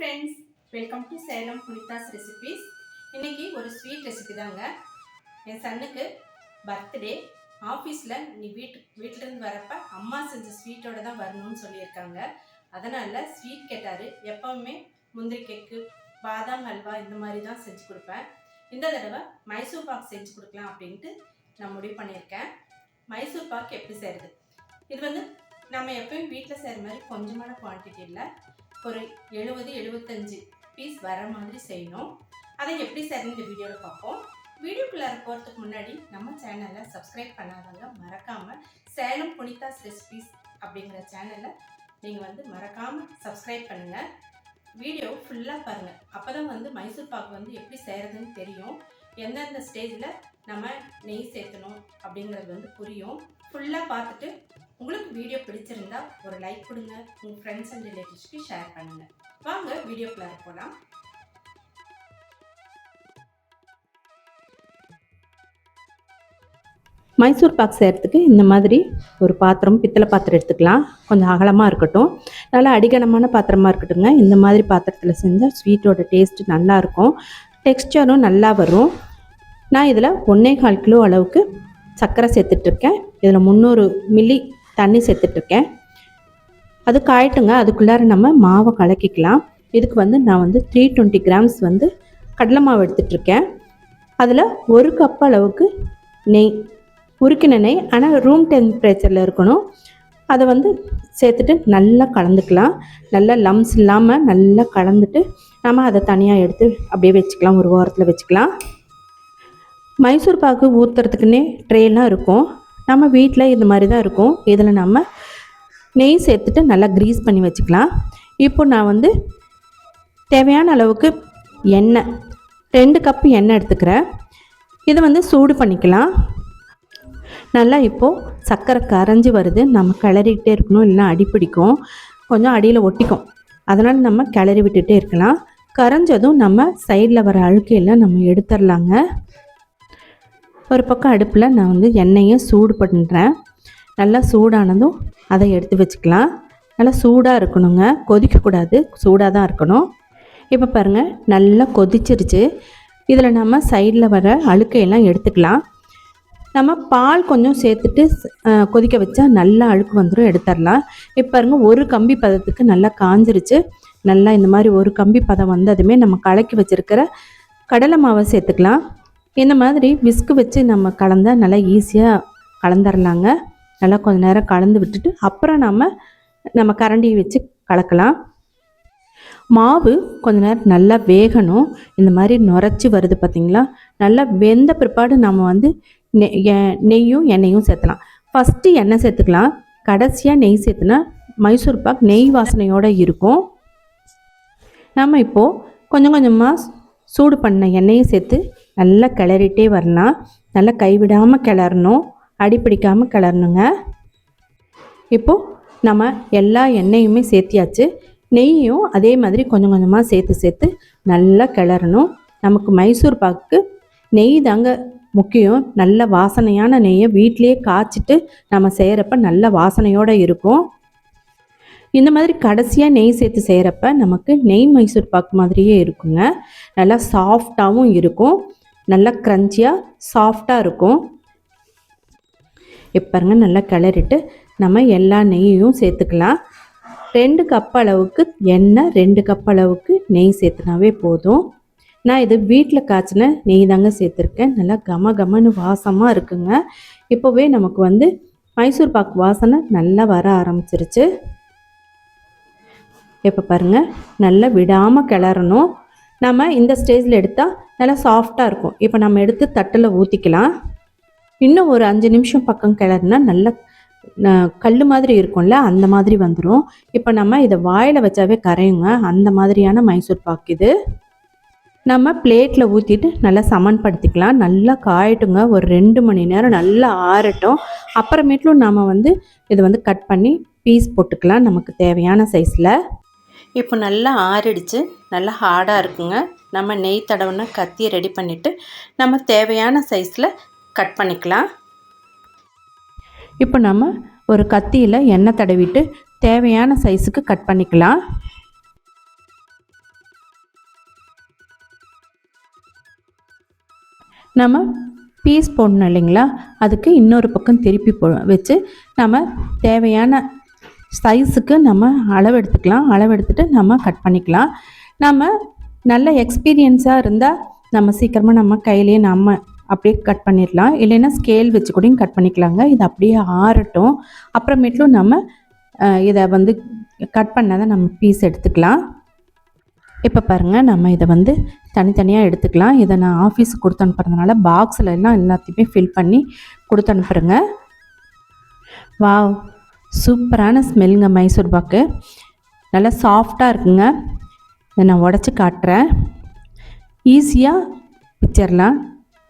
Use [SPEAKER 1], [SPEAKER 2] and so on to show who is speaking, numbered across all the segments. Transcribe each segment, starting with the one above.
[SPEAKER 1] Friends welcome to Salem Punitha's recipes இன்றைக்கி ஒரு sweet recipe தாங்க. என் சன்னுக்கு பர்த்டே ஆஃபீஸில் நீ வீட்டு வீட்டிலேருந்து வரப்ப அம்மா செஞ்ச ஸ்வீட்டோட தான் வரணும்னு சொல்லியிருக்காங்க. அதனால் ஸ்வீட் கேட்டார். எப்போவுமே முந்திரி கேக்கு பாதாம் ஹல்வா இந்த மாதிரி தான் செஞ்சு கொடுப்பேன். இந்த தடவை மைசூர் பாக் செஞ்சு கொடுக்கலாம் அப்படின்ட்டு நான் முடிவு பண்ணியிருக்கேன். மைசூர் பாக் எப்படி செய்கிறது இது வந்து நம்ம எப்பயும் வீட்டில் செய்கிற மாதிரி கொஞ்சமான குவான்டிட்டி இல்லை. ஒரு எழுபது எழுபத்தஞ்சு பீஸ் வர மாதிரி செய்யணும். அதை எப்படி செய்யணும் இந்த வீடியோவில் பார்ப்போம். வீடியோக்குள்ளே போகிறதுக்கு முன்னாடி நம்ம சேனலை சப்ஸ்கிரைப் பண்ணாதவங்க மறக்காமல் சேலம் புனிதாஸ் ரெசிபிஸ் அப்படிங்கிற சேனலை நீங்கள் வந்து மறக்காமல் சப்ஸ்கிரைப் பண்ணுங்கள் வீடியோ ஃபுல்லாக பாருங்கள் அப்போ தான் வந்து மைசூர் பாக்கு வந்து எப்படி செய்கிறதுன்னு தெரியும். எந்தெந்த ஸ்டேஜில் நம்ம நெய் சேர்த்தணும் அப்படிங்கிறது வந்து புரியும். ஃபுல்லாக பார்த்துட்டு உங்களுக்கு வீடியோ பிடிச்சிருந்தா ஒரு லைக் கொடுங்க உங்கள் ஃப்ரெண்ட்ஸ் அண்ட் ரிலேட்டிவ்ஸ்க்கு ஷேர் பண்ணுங்க. வாங்க வீடியோக்குள்ளார போகலாம்
[SPEAKER 2] மைசூர் பாக் செய்கிறதுக்கு இந்த மாதிரி ஒரு பாத்திரம் பித்தளை பாத்திரம் எடுத்துக்கலாம். கொஞ்சம் அகலமாக இருக்கட்டும். நல்லா அடிகனமான பாத்திரமாக இருக்கட்டுங்க இந்த மாதிரி பாத்திரத்தில் செஞ்சால் ஸ்வீட்டோட டேஸ்ட்டு நல்லாயிருக்கும் டெக்ஸ்டரும் நல்லா வரும். நான் இதில் ஒன்றே கால் கிலோ அளவுக்கு சர்க்கரை சேர்த்துட்ருக்கேன் இதில் முந்நூறு மில்லி தண்ணி சேர்த்துட்ருக்கேன். அது காயட்டுங்க. அதுக்குள்ளார நம்ம மாவை கலக்கிக்கலாம். இதுக்கு வந்து நான் வந்து த்ரீ டுவெண்ட்டி கிராம்ஸ் வந்து கடலை மாவு எடுத்துட்ருக்கேன். அதில் ஒரு கப் அளவுக்கு நெய் உருக்கின நெய். ஆனால் ரூம் டெம்பரேச்சரில் இருக்கணும். அதை வந்து சேர்த்துட்டு நல்லா கலந்துக்கலாம். நல்லா லம்ஸ் இல்லாமல் நல்லா கலந்துட்டு நம்ம அதை தனியாக எடுத்து அப்படியே வச்சுக்கலாம். ஒரு வாரத்தில் வச்சுக்கலாம். மைசூர் பாக்கு ஊற்றுறதுக்குன்னே ட்ரேலாம் இருக்கும். நம்ம வீட்டில் இந்த மாதிரி தான் இருக்கும். இதில் நம்ம நெய் சேர்த்துட்டு நல்லா க்ரீஸ் பண்ணி வச்சுக்கலாம். இப்போ நான் வந்து தேவையான அளவுக்கு எண்ணெய் ரெண்டு கப்பு எண்ணெய் எடுத்துக்கிறேன். இதை வந்து சூடு பண்ணிக்கலாம். நல்லா இப்போது சர்க்கரை கரைஞ்சி வருது. நம்ம கிளறிக்கிட்டே இருக்கணும் இல்லைன்னா அடி பிடிக்கும். கொஞ்சம் அடியில் ஒட்டிக்கும். அதனால் நம்ம கிளறி விட்டுட்டே இருக்கலாம். கரைஞ்சதும் நம்ம சைடில் வர அழுக்கையெல்லாம் நம்ம எடுத்துடலாங்க. ஒரு பக்கம் அடுப்பில் நான் வந்து எண்ணெயை சூடு பண்ணுறேன் நல்லா சூடானதும் அதை எடுத்து வச்சுக்கலாம். நல்லா சூடாக இருக்கணுங்க. கொதிக்கக்கூடாது சூடாக தான் இருக்கணும். இப்போ பாருங்கள் நல்லா கொதிச்சிருச்சு. இதில் நம்ம சைடில் வர அழுக்கையெல்லாம் எடுத்துக்கலாம். நம்ம பால் கொஞ்சம் சேர்த்துட்டு கொதிக்க வச்சா நல்லா அழுக்கு வந்துடும் எடுத்துடலாம். இப்போ பாருங்க ஒரு கம்பி பதத்துக்கு நல்லா காஞ்சிருச்சு. நல்லா இந்த மாதிரி ஒரு கம்பி பதம் வந்ததுமே நம்ம கலக்கி வச்சுருக்கிற கடலை மாவை சேர்த்துக்கலாம். இந்த மாதிரி விஸ்கு வச்சு நம்ம கலந்தால் நல்லா ஈஸியாக கலந்துடலாங்க நல்லா கொஞ்சம் நேரம் கலந்து விட்டுட்டு அப்புறம் நம்ம நம்ம கரண்டியை வச்சு கலக்கலாம். மாவு கொஞ்ச நேரம் நல்லா வேகணும். இந்த மாதிரி நுரைச்சி வருது பார்த்தீங்களா நல்லா வெந்த பிற்பாடு நம்ம வந்து எ- நெய்யும் எண்ணெயும் சேர்த்தலாம் ஃபஸ்ட்டு எண்ணெய் சேர்த்துக்கலாம். கடைசியாக நெய் சேர்த்துனா மைசூர் பாக் நெய் வாசனையோடு இருக்கும். நம்ம இப்போது கொஞ்சம் கொஞ்சமாக சூடு பண்ண எண்ணெயை சேர்த்து நல்லா கிளறிட்டே வரலாம். நல்லா கைவிடாமல் கிளறணும். அடிப்பிடிக்காமல் கிளறணுங்க. இப்போது நம்ம எல்லா எண்ணெயுமே சேர்த்தியாச்சு. நெய்யும் அதே மாதிரி கொஞ்சம் கொஞ்சமாக சேர்த்து சேர்த்து நல்லா கிளறணும். நமக்கு மைசூர் பாக்கு நெய் தாங்க முக்கியம். நல்ல வாசனையான நெய்யை வீட்டிலையே காய்ச்சிட்டு நம்ம செய்கிறப்ப நல்ல வாசனையோடு இருக்கும். இந்த மாதிரி கடைசியாக நெய் சேர்த்து செய்கிறப்ப நமக்கு நெய் மைசூர் பாக்கு மாதிரியே இருக்குங்க. நல்லா சாஃப்டாகவும் இருக்கும். நல்லா க்ரன்ச்சியாக சாஃப்டாக இருக்கும். இப்போ பாருங்க நல்லா கிளறிட்டு நம்ம எல்லா நெய்யும் சேர்த்துக்கலாம். ரெண்டு கப் அளவுக்கு எண்ணெய் ரெண்டு கப் அளவுக்கு நெய் சேர்த்துனாவே போதும். நான் இது வீட்டில் காய்ச்சின நெய் தாங்க சேர்த்துருக்கேன். நல்லா கம கமன்னு வாசமாக இருக்குங்க. இப்போவே நமக்கு வந்து மைசூர் பாக்கு வாசனை நல்லா வர ஆரம்பிச்சிருச்சு. இப்போ பாருங்கள் நல்லா விடாமல் கிளறணும். நம்ம இந்த ஸ்டேஜில் எடுத்தால் நல்லா சாஃப்டாக இருக்கும். இப்போ நம்ம எடுத்து தட்டில் ஊற்றிக்கலாம் இன்னும் ஒரு அஞ்சு நிமிஷம் பக்கம் கிளறுனா நல்லா கல் மாதிரி இருக்கும்ல அந்த மாதிரி வந்துடும் இப்போ நம்ம இதை வாயில் வச்சாவே கரையுங்க. அந்த மாதிரியான மைசூர் பாக்கு இது. நம்ம பிளேட்டில் ஊற்றிட்டு நல்லா சமன்படுத்திக்கலாம். நல்லா காயட்டுங்க. ஒரு ரெண்டு மணி நேரம் நல்லா ஆறட்டும். அப்புறமேட்டும் நாம் வந்து இதை வந்து கட் பண்ணி பீஸ் போட்டுக்கலாம் நமக்கு தேவையான சைஸில்
[SPEAKER 1] இப்போ நல்லா ஆறிடுச்சு. நல்லா ஹார்டாக இருக்குங்க. நம்ம நெய் தடவுன கத்தியை ரெடி பண்ணிவிட்டு நம்ம தேவையான சைஸில் கட் பண்ணிக்கலாம்.
[SPEAKER 2] இப்போ நம்ம ஒரு கத்தியில் எண்ணெய் தடவிட்டு தேவையான சைஸுக்கு கட் பண்ணிக்கலாம். நம்ம பீஸ் போடணும் இல்லைங்களா? அதுக்கு இன்னொரு பக்கம் திருப்பி போ வச்சு நம்ம தேவையான சைஸுக்கு நம்ம அளவு எடுத்துக்கலாம் அளவு நம்ம கட் பண்ணிக்கலாம். நம்ம நல்ல எக்ஸ்பீரியன்ஸாக இருந்தால் நம்ம சீக்கிரமாக நம்ம கையிலேயே நம்ம அப்படியே கட் பண்ணிடலாம். இல்லைன்னா ஸ்கேல் வச்சு கூட கட் பண்ணிக்கலாங்க. இது அப்படியே ஆறட்டும். அப்புறமேட்லும் நம்ம இதை வந்து கட் பண்ணாத நம்ம பீஸ் எடுத்துக்கலாம். இப்போ பாருங்கள் நம்ம இதை வந்து தனித்தனியாக எடுத்துக்கலாம். இதை நான் ஆஃபீஸுக்கு கொடுத்து அனுப்புறதுனால பாக்ஸில் எல்லாம் எல்லாத்தையுமே ஃபில் பண்ணி கொடுத்து அனுப்புகிறேங்க வாவ் சூப்பரான ஸ்மெல்லுங்க மைசூர் பாக்கு. நல்லா சாஃப்டாக இருக்குங்க. இதை நான் உடச்சி காட்டுறேன். ஈஸியாக பிச்சர்லாம்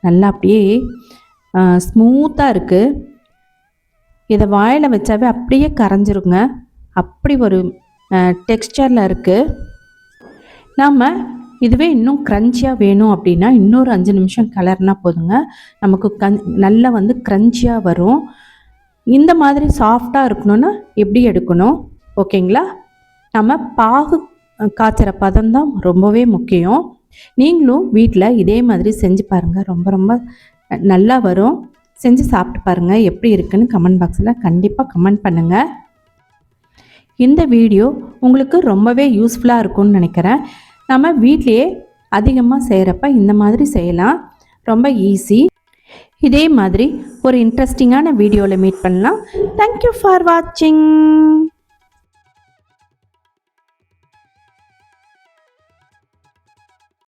[SPEAKER 2] நல்லா அப்படியே ஸ்மூத்தாக இருக்குது இதை வாயில் வச்சாவே அப்படியே கரைஞ்சிருங்க. அப்படி ஒரு டெக்ஸ்டரில் இருக்குது நாம் இதுவே இன்னும் க்ரன்ச்சியாக வேணும் அப்படின்னா இன்னொரு அஞ்சு நிமிஷம் கலர்னா போதுங்க. நமக்கு கண் நல்லா வந்து க்ரன்ச்சியாக வரும். இந்த மாதிரி சாஃப்டாக இருக்கணும்னா எப்படி எடுக்கணும்? ஓகேங்களா? நம்ம பாகு காய்ச்சிற பதம் தான் ரொம்பவே முக்கியம். நீங்களும் வீட்டில் இதே மாதிரி செஞ்சு பாருங்கள் ரொம்ப ரொம்ப நல்லா வரும். செஞ்சு சாப்பிட்டு பாருங்கள் எப்படி இருக்குன்னு கமெண்ட் பாக்ஸில் கண்டிப்பாக கமெண்ட் பண்ணுங்கள் இந்த வீடியோ உங்களுக்கு ரொம்பவே யூஸ்ஃபுல்லாக இருக்கும்னு நினைக்கிறேன். நம்ம வீட்லேயே அதிகமாக செய்கிறப்ப இந்த மாதிரி செய்யலாம். ரொம்ப ஈஸி இதே மாதிரி ஒரு இன்ட்ரெஸ்டிங்கான வீடியோவில் மீட் பண்ணலாம். தேங்க்யூ ஃபார் வாட்சிங்